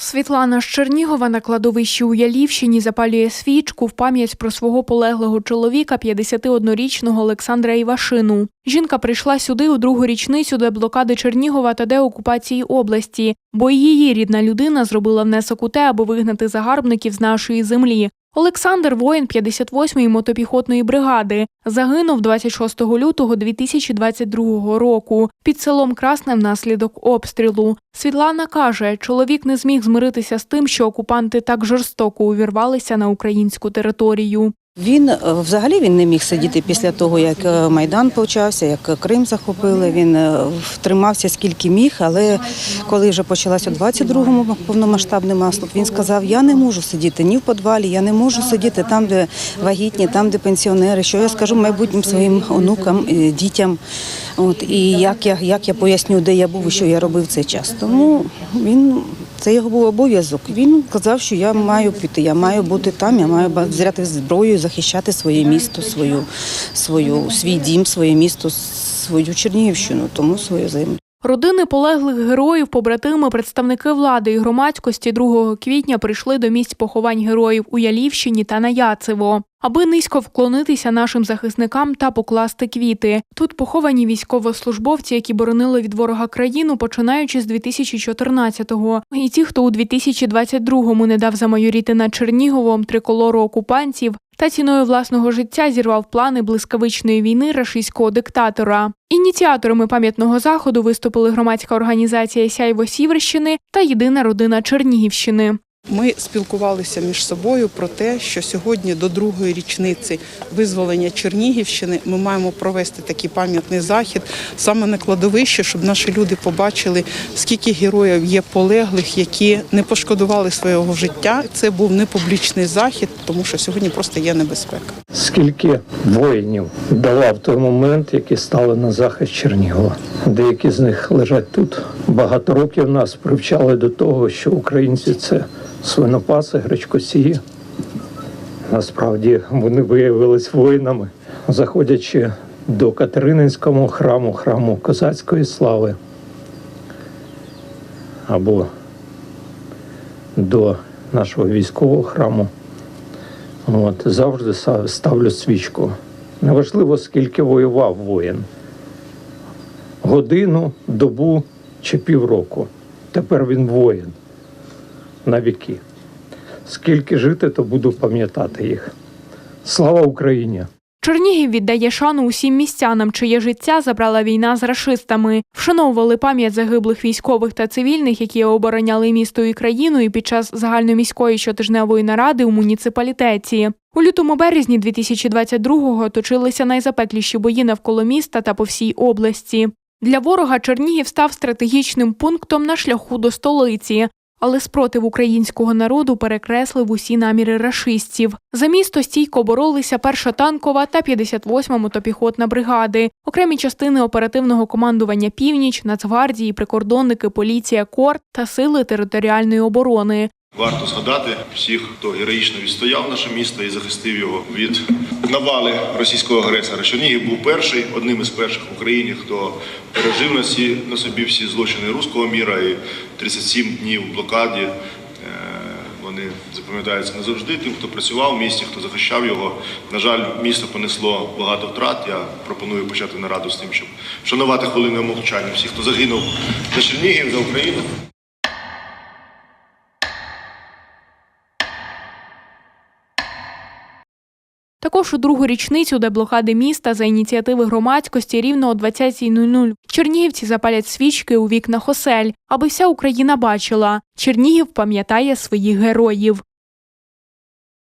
Світлана з Чернігова на кладовищі у Ялівщині запалює свічку в пам'ять про свого полеглого чоловіка, 51-річного Олександра Івашину. Жінка прийшла сюди у другу річницю деблокади Чернігова та деокупації області, бо її рідна людина зробила внесок у те, аби вигнати загарбників з нашої землі. Олександр воїн 58-ї мотопіхотної бригади загинув 26 лютого 2022 року під селом Красне внаслідок обстрілу. Світлана каже, чоловік не зміг змиритися з тим, що окупанти так жорстоко увірвалися на українську територію. Він е, взагалі він не міг сидіти після того, як е, Майдан почався, як Крим захопили. Він е, втримався скільки міг, але коли вже почалася у 22-му повномасштабний наступ, він сказав: Я не можу сидіти ні в подвалі, я не можу сидіти там, де вагітні, там, де пенсіонери. Що я скажу майбутнім своїм онукам, дітям. От і як я як я поясню, де я був і що я робив цей час. Тому він це його був обов'язок. Він казав, що я маю піти, я маю бути там, я маю взяти зброю, захищати своє місто, свою, свою свій дім, своє місто, свою Чернігівщину, тому свою землю. Родини полеглих героїв, побратими, представники влади і громадськості 2 квітня прийшли до місць поховань героїв у Ялівщині та на Яцево, аби низько вклонитися нашим захисникам та покласти квіти. Тут поховані військовослужбовці, які боронили від ворога країну, починаючи з 2014-го. І ті, хто у 2022-му не дав замайоріти над Черніговом триколору окупантів, та ціною власного життя зірвав плани блискавичної війни рашистського диктатора. Ініціаторами пам'ятного заходу виступили громадська організація Сяйво Сіверщини та Єдина родина Чернігівщини. Ми спілкувалися між собою про те, що сьогодні до другої річниці визволення Чернігівщини ми маємо провести такий пам'ятний захід саме на кладовищі, щоб наші люди побачили, скільки героїв є полеглих, які не пошкодували свого життя. Це був не публічний захід, тому що сьогодні просто є небезпека. Скільки воїнів дала в той момент, які стали на захист Чернігова. Деякі з них лежать тут. Багато років нас привчали до того, що українці це свинопаси, гречкосії. Насправді вони виявились воїнами, заходячи до Катерининського храму, храму козацької слави або до нашого військового храму. От, завжди ставлю свічку. Неважливо, скільки воював воїн. Годину, добу чи півроку. Тепер він воїн на віки. Скільки жити, то буду пам'ятати їх. Слава Україні! Чернігів віддає шану усім містянам, чиє життя забрала війна з рашистами. Вшановували пам'ять загиблих військових та цивільних, які обороняли місто і країну і під час загальноміської щотижневої наради у муніципалітеті. У лютому березні 2022-го точилися найзапекліші бої навколо міста та по всій області. Для ворога Чернігів став стратегічним пунктом на шляху до столиці. Але спротив українського народу перекреслив усі наміри рашистів. За місто стійко боролися перша танкова та 58-ма мотопіхотна бригади, окремі частини оперативного командування Північ, Нацгвардії, прикордонники, поліція, КОР та сили територіальної оборони. Варто згадати всіх, хто героїчно відстояв наше місто і захистив його від навали російського агресора. Чернігів був перший, одним із перших в Україні, хто пережив на, сі, на собі всі злочини руського міра і 37 днів блокаді. Е, Вони запам'ятаються назавжди тим, хто працював в місті, хто захищав його. На жаль, місто понесло багато втрат. Я пропоную почати нараду з тим, щоб вшанувати хвилиною мовчання всіх, хто загинув за Чернігів, за Україну. Також у другу річницю деблокади міста за ініціативи громадськості рівно о 20.00 чернігівці запалять свічки у вікнах осель, аби вся Україна бачила. Чернігів пам'ятає своїх героїв.